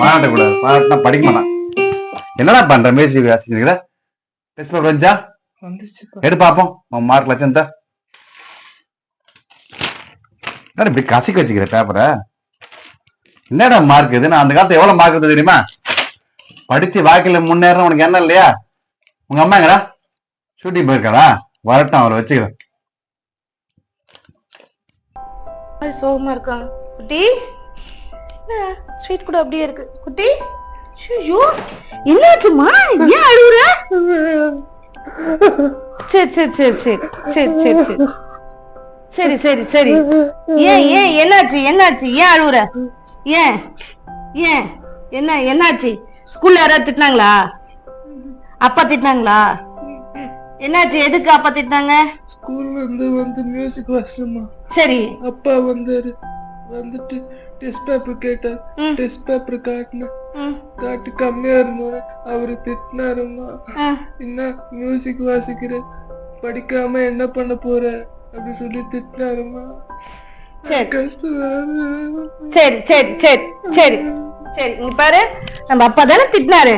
பாராட்டக்கூடாது பாராட்டினா படிக்க மாட்டான். என்னடா பண்ற மியூசிக் வாசிக்கிறீங்களா டெஸ்ட் பேப்பர் வந்துச்சா? எடு பாப்போம் உன் மார்க் லட்சம் தான் இப்படி கசிக்க வச்சுக்கிற பேப்பரை என்னடா மார்க் இது? நான் அந்த காலத்துல எவ்வளவு மார்க் இருந்தது தெரியுமா? படிச்சு வாழ்க்கையில முன்னேற உனக்கு என்ன இல்லையா? உங்க அம்மா எங்கடா? ஷூட்டிங் போயிருக்காடா வரட்டும் அவரை வச்சுக்கிறேன். சோகமா இருக்காங்க. குட்டி ஸ்வீட் கூட அப்படியே இருக்கு. குட்டி? ஐயோ! என்னாச்சுமா? ஏன் அழுகுற சரி சரி சரி சரி சரி சரி சரி. சரி சரி ஏன் ஏன் என்னாச்சு என்னாச்சு? ஏன் அழுகுற ஏன் ஏன் என்ன என்னாச்சு? ஸ்கூல்ல யாராவது திட்டினாங்களா? அப்பா திட்டினாங்களா? என்னாச்சு? எதுக்கு அப்பா திட்டினாங்க? ஸ்கூல்ல இருந்து வந்து மியூசிக் வாசமா சரி. அப்பா வந்தாரு. வந்துட்டு டெஸ்ட் பேப்பர் கேட்டார் ம். டெஸ்ட் பேப்பர் காட்டினேன் ம், காட்டி கம்மியா இருந்தோட அவரு திட்டினாருமா. என்ன மியூசிக் வாசிக்கிற படிக்காம என்ன பண்ண போற அப்படி சொல்லி திட்டினாருமா சரி சரி சரி சரி சரி நீ பாரு நம்ம அப்பா தானே திட்டினாரு?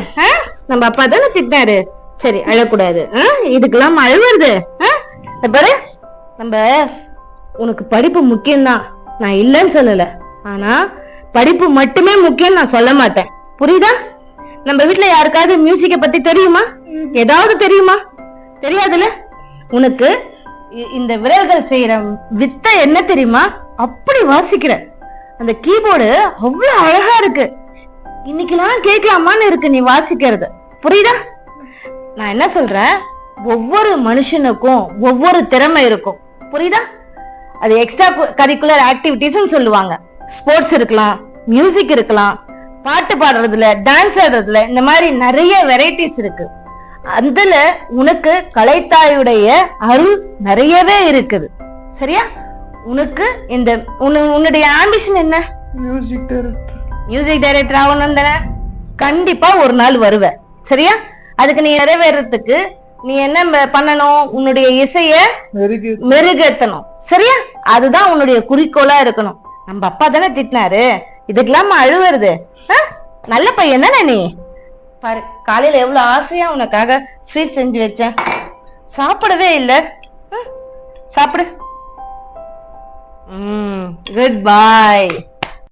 நம்ம அப்பா தானே திட்டினாரு சரி அழக்கூடாது? இதுக்கெல்லாம் அழ வருது பாரு நம்ம உனக்கு படிப்பு முக்கியம்தான் நான் இல்லைன்னு சொல்லல. ஆனா படிப்பு மட்டுமே முக்கியம் நான் சொல்ல மாட்டேன். புரியுதா? நம்ம வீட்டுல யாருக்காவது மியூசிக்க பத்தி தெரியுமா? ஏதாவது தெரியுமா? தெரியாதுல்ல? உனக்கு இந்த விரல்கள் செய்யற வித்தை என்ன தெரியுமா? அப்படி வாசிக்கிற. அந்த கீபோர்டு அவ்வளவு அழகா இருக்கு. இன்னைக்கெல்லாம் கேட்கலாமான்னு இருக்கு நீ வாசிக்கிறது. புரியுதா? நான் என்ன சொல்றேன்? ஒவ்வொரு மனுஷனுக்கும் ஒவ்வொரு திறமை இருக்கும். புரியுதா? அது எக்ஸ்ட்ரா கரிக்குலர் ஆக்டிவிட்டிஸ்னு சொல்லுவாங்க. ஸ்போர்ட்ஸ் இருக்கலாம் மியூசிக் இருக்கலாம் பாட்டு பாடுறதுல டான்ஸ் ஆடுறதுல இந்த மாதிரி நிறைய வெரைட்டிஸ் இருக்கு. அதுல உனக்கு கலைத்தாயுடைய அருள் நிறையவே இருக்குது. சரியா? உனக்கு இந்த உன்னு- உன்னுடைய ஆம்பிஷன் என்ன? மியூசிக் டைரக்டர் மியூசிக் டைரக்டர் ஆகணும் தானே? கண்டிப்பா ஒரு நாள் வருவ. சரியா? அதுக்கு நீ நிறைவேறதுக்கு நீ என்ன பண்ணணும்? உன்னுடைய இசைய மெருகேத்தணும். சரியா? அதுதான் உன்னுடைய குறிக்கோளா இருக்கணும். நம்ம அப்பா தானே திட்டினாரு. இதுக்கெல்லாம் அழுவுறது? நல்ல பையன் தானே நீ? பாரு காலையில எவ்வளவு ஆசையா உனக்காக ஸ்வீட் செஞ்சு வச்சேன். சாப்பிடவே இல்ல? சாப்பிடு. ம் குட் பாய்